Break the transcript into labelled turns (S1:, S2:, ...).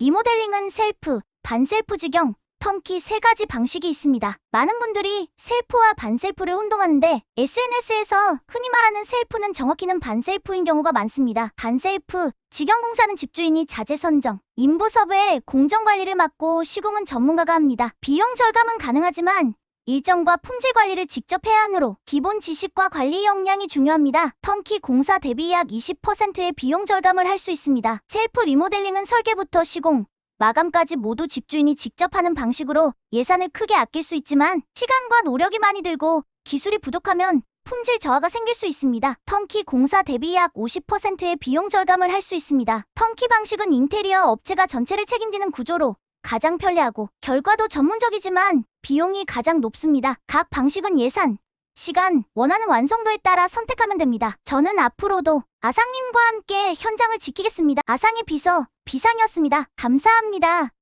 S1: 리모델링은 셀프, 반셀프 직영, 턴키 세 가지 방식이 있습니다. 많은 분들이 셀프와 반셀프를 혼동하는데 SNS에서 흔히 말하는 셀프는 정확히는 반셀프인 경우가 많습니다. 반셀프, 직영공사는 집주인이 자재 선정, 인부 섭외, 공정 관리를 맡고 시공은 전문가가 합니다. 비용 절감은 가능하지만 일정과 품질 관리를 직접 해야 하므로 기본 지식과 관리 역량이 중요합니다. 턴키 공사 대비 약 20%의 비용 절감을 할 수 있습니다. 셀프 리모델링은 설계부터 시공, 마감까지 모두 집주인이 직접 하는 방식으로 예산을 크게 아낄 수 있지만 시간과 노력이 많이 들고 기술이 부족하면 품질 저하가 생길 수 있습니다. 턴키 공사 대비 약 50%의 비용 절감을 할 수 있습니다. 턴키 방식은 인테리어 업체가 전체를 책임지는 구조로 가장 편리하고 결과도 전문적이지만 비용이 가장 높습니다. 각 방식은 예산, 시간, 원하는 완성도에 따라 선택하면 됩니다. 저는 앞으로도 아상님과 함께 현장을 지키겠습니다. 아상의 비서, 비상이었습니다. 감사합니다.